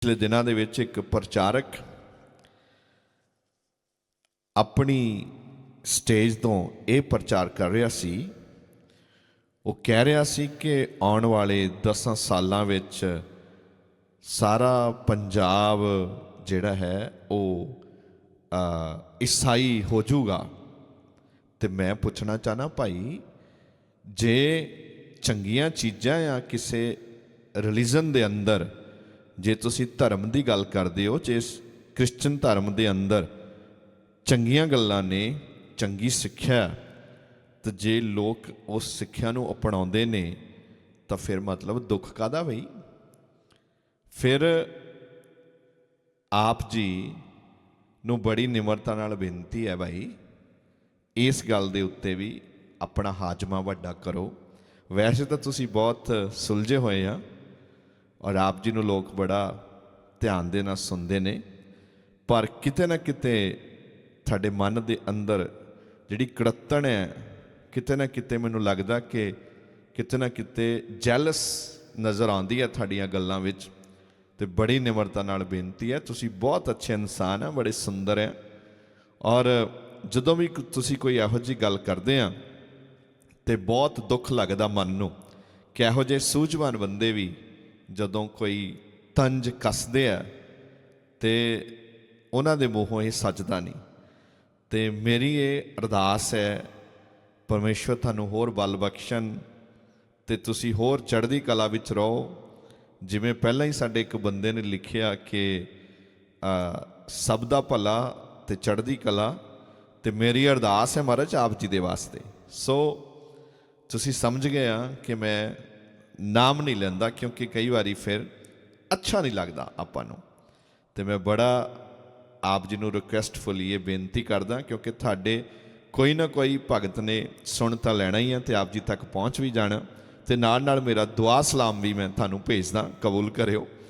ਪਿਛਲੇ ਦਿਨਾਂ ਦੇ ਵਿੱਚ ਇੱਕ ਪ੍ਰਚਾਰਕ ਆਪਣੀ ਸਟੇਜ ਤੋਂ ਇਹ ਪ੍ਰਚਾਰ ਕਰ ਰਿਹਾ ਸੀ। ਉਹ ਕਹਿ ਰਿਹਾ ਸੀ ਕਿ ਆਉਣ ਵਾਲੇ 10 ਸਾਲਾਂ ਵਿੱਚ ਸਾਰਾ ਪੰਜਾਬ ਜਿਹੜਾ ਹੈ ਉਹ ਈਸਾਈ ਹੋ ਜਾਊਗਾ। ਤੇ ਮੈਂ ਪੁੱਛਣਾ ਚਾਹਨਾ ਭਾਈ, ਜੇ ਚੰਗੀਆਂ ਚੀਜ਼ਾਂ ਆ ਕਿਸੇ ਰਿਲੀਜਨ ਦੇ ਅੰਦਰ ਜੇ ਤੁਸੀਂ ਧਰਮ ਦੀ ਗੱਲ ਕਰਦੇ ਹੋ ਜੇ ਇਸ ਕ੍ਰਿਸਚਨ ਧਰਮ ਦੇ ਅੰਦਰ ਚੰਗੀਆਂ ਗੱਲਾਂ ਨੇ ਚੰਗੀ ਸਿੱਖਿਆ ਹੈ, ਤੇ ਜੇ ਲੋਕ ਉਸ ਸਿੱਖਿਆ ਨੂੰ ਅਪਣਾਉਂਦੇ ਨੇ ਤਾਂ ਫਿਰ ਮਤਲਬ ਦੁੱਖ ਕਾਦਾ ਬਈ? ਫਿਰ ਆਪ ਜੀ ਨੂੰ ਬੜੀ ਨਿਮਰਤਾ ਨਾਲ ਬੇਨਤੀ ਹੈ ਭਾਈ ਇਸ ਗੱਲ ਦੇ ਉੱਤੇ ਵੀ ਆਪਣਾ ਹਾਜਮਾ ਵੱਡਾ ਕਰੋ। ਵੈਸੇ ਤਾਂ ਤੁਸੀਂ ਬਹੁਤ ਸੁਲਝੇ ਹੋਏ ਆ। ਔਰ ਆਪ ਜੀ ਨੂੰ ਲੋਕ ਬੜਾ ਧਿਆਨ ਦੇ ਨਾਲ ਸੁਣਦੇ ਨੇ। ਪਰ ਕਿਤੇ ਨਾ ਕਿਤੇ ਤੁਹਾਡੇ ਮਨ ਦੇ ਅੰਦਰ ਜਿਹੜੀ ਕੜੱਤਣ ਹੈ, ਕਿਤੇ ਨਾ ਕਿਤੇ ਮੈਨੂੰ ਲੱਗਦਾ ਕਿ ਕਿਤੇ ਨਾ ਕਿਤੇ ਜੈਲਸ ਨਜ਼ਰ ਆਉਂਦੀ ਹੈ ਤੁਹਾਡੀਆਂ ਗੱਲਾਂ ਵਿੱਚ ਤੇ ਬੜੀ ਨਿਮਰਤਾ ਨਾਲ ਬੇਨਤੀ ਹੈ। ਤੁਸੀਂ ਬਹੁਤ ਅੱਛੇ ਇਨਸਾਨ ਆ ਬੜੇ ਸੁੰਦਰ ਆ ਔਰ ਜਦੋਂ ਵੀ ਤੁਸੀਂ ਕੋਈ ਇਹੋ ਜਿਹੀ ਗੱਲ ਕਰਦੇ ਆ ਤੇ ਬਹੁਤ ਦੁੱਖ ਲੱਗਦਾ ਮਨ ਨੂੰ ਕਿ ਇਹੋ ਜਿਹੇ ਸੂਝਵਾਨ ਬੰਦੇ ਵੀ ਜਦੋਂ ਕੋਈ ਤੰਜ ਕੱਸਦੇ ਆ, ਤੇ ਉਹਨਾਂ ਦੇ ਮੂੰਹੋਂ ਇਹ ਸੱਜਦਾ ਨਹੀਂ। ਤੇ ਮੇਰੀ ਇਹ ਅਰਦਾਸ ਹੈ, ਪਰਮੇਸ਼ਵਰ ਤੁਹਾਨੂੰ ਹੋਰ ਬਲ ਬਖਸ਼ਣ ਤੇ ਤੁਸੀਂ ਹੋਰ ਚੜ੍ਹਦੀ ਕਲਾ ਵਿੱਚ ਰਹੋ। ਜਿਵੇਂ ਪਹਿਲਾਂ ਹੀ ਸਾਡੇ ਇੱਕ ਬੰਦੇ ਨੇ ਲਿਖਿਆ ਕਿ ਸਭ ਦਾ ਭਲਾ ਤੇ ਚੜ੍ਹਦੀ ਕਲਾ ਤੇ ਮੇਰੀ ਅਰਦਾਸ ਹੈ ਮਹਾਰਾਜ ਆਪ ਜੀ ਦੇ ਵਾਸਤੇ। ਸੋ ਤੁਸੀਂ ਸਮਝ ਗਏ ਆ ਕਿ ਮੈਂ ਨਾਮ ਨਹੀਂ ਲੈਂਦਾ ਕਿਉਂਕਿ ਕਈ ਵਾਰੀ ਫਿਰ ਅੱਛਾ ਨਹੀਂ ਲੱਗਦਾ ਆਪਾਂ ਨੂੰ। ਤੇ ਮੈਂ ਬੜਾ ਆਪ ਜੀ ਨੂੰ ਰਿਕੁਐਸਟਫੁਲੀ ਇਹ ਬੇਨਤੀ ਕਰਦਾ ਕਿਉਂਕਿ ਤੁਹਾਡੇ ਕੋਈ ਨਾ ਕੋਈ ਭਗਤ ਨੇ ਸੁਣ ਤਾਂ ਲੈਣਾ ਹੀ ਹੈ ਤੇ ਆਪ ਜੀ ਤੱਕ ਪਹੁੰਚ ਵੀ ਜਾਣਾ ਤੇ ਨਾਲ ਨਾਲ ਮੇਰਾ ਦੁਆ ਸਲਾਮ ਵੀ ਮੈਂ ਤੁਹਾਨੂੰ ਭੇਜਦਾ, ਕਬੂਲ ਕਰਿਓ।